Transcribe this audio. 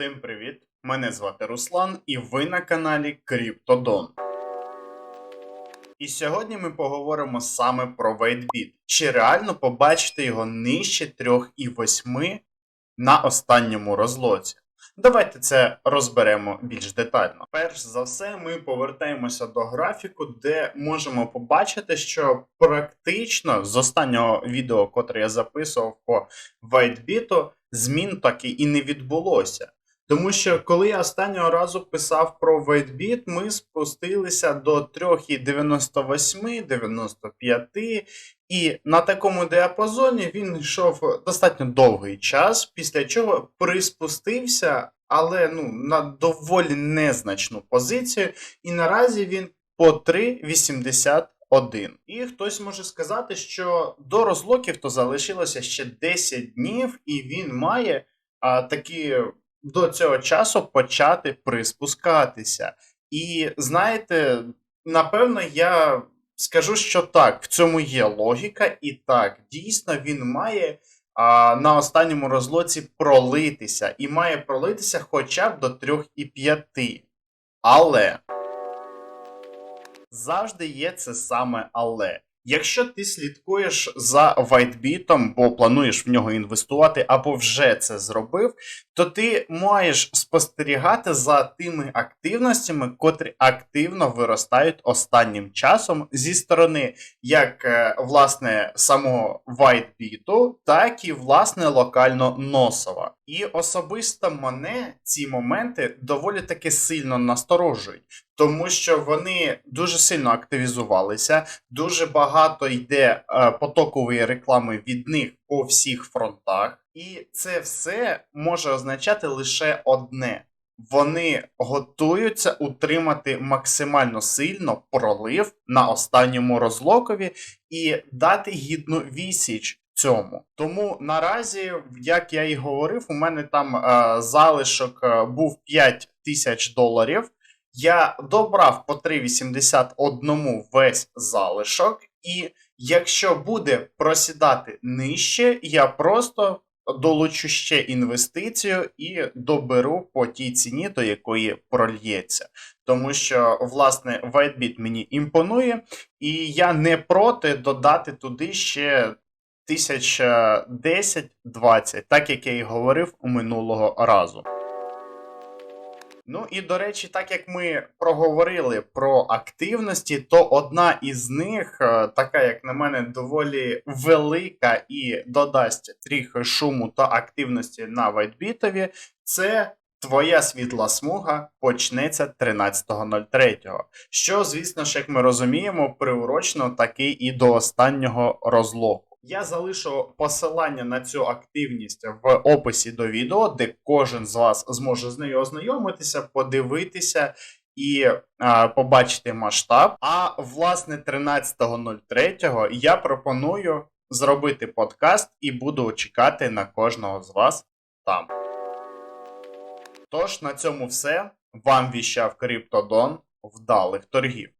Всім привіт! Мене звати Руслан, і ви на каналі Криптодон. І сьогодні ми поговоримо саме про WaitBit. Чи реально побачити його нижче 3,8 на останньому розлоці? Давайте це розберемо більш детально. Перш за все, ми повертаємося до графіку, де можемо побачити, що практично з останнього відео, котре я записував по WhiteBit, змін таки і не відбулося. Тому що коли я останнього разу писав про WhiteBit, ми спустилися до 3,98, 95, і на такому діапазоні він йшов достатньо довгий час, після чого приспустився, але ну, на доволі незначну позицію, і наразі він по 3,81. І хтось може сказати, що до розлоків то залишилося ще 10 днів, і він має а, такі до цього часу почати приспускатися. І знаєте, напевно, я скажу, що так, в цьому є логіка, і так, дійсно, він має а, на останньому розлоці пролитися, і має пролитися хоча б до 3,5. Але завжди є це саме але. Якщо ти слідкуєш за WhiteBit, бо плануєш в нього інвестувати, або вже це зробив, то ти маєш спостерігати за тими активностями, котрі активно виростають останнім часом зі сторони як е, власне самого WhiteBit, так і власне локально Носова. І особисто мене ці моменти доволі таки сильно насторожують, тому що вони дуже сильно активізувалися, дуже багато йде е, потокової реклами від них по всіх фронтах, і це все може означати лише одне. Вони готуються утримати максимально сильно пролив на останньому розлокові і дати гідну відсіч цьому. Тому наразі, як я і говорив, у мене там е, залишок е, був 5 тисяч доларів. Я добрав по 3,81 весь залишок, і якщо буде просідати нижче, я просто долучу ще інвестицію і доберу по тій ціні, до якої прольється. Тому що, власне, WhiteBit мені імпонує, і я не проти додати туди ще 1010-20, так як я і говорив у минулого разу. Ну і до речі, так як ми проговорили про активності, то одна із них, е, така як на мене, доволі велика і додасть трохи шуму та активності на вайтбітові, це твоя світла смуга почнеться 13.03. Що, звісно ж, як ми розуміємо, приурочно таки і до останнього розлоку. Я залишу посилання на цю активність в описі до відео, де кожен з вас зможе з нею ознайомитися, подивитися і а, побачити масштаб. А власне 13.03 я пропоную зробити подкаст і буду чекати на кожного з вас там. Тож на цьому все. Вам віщав Криптодон. Вдалих торгів.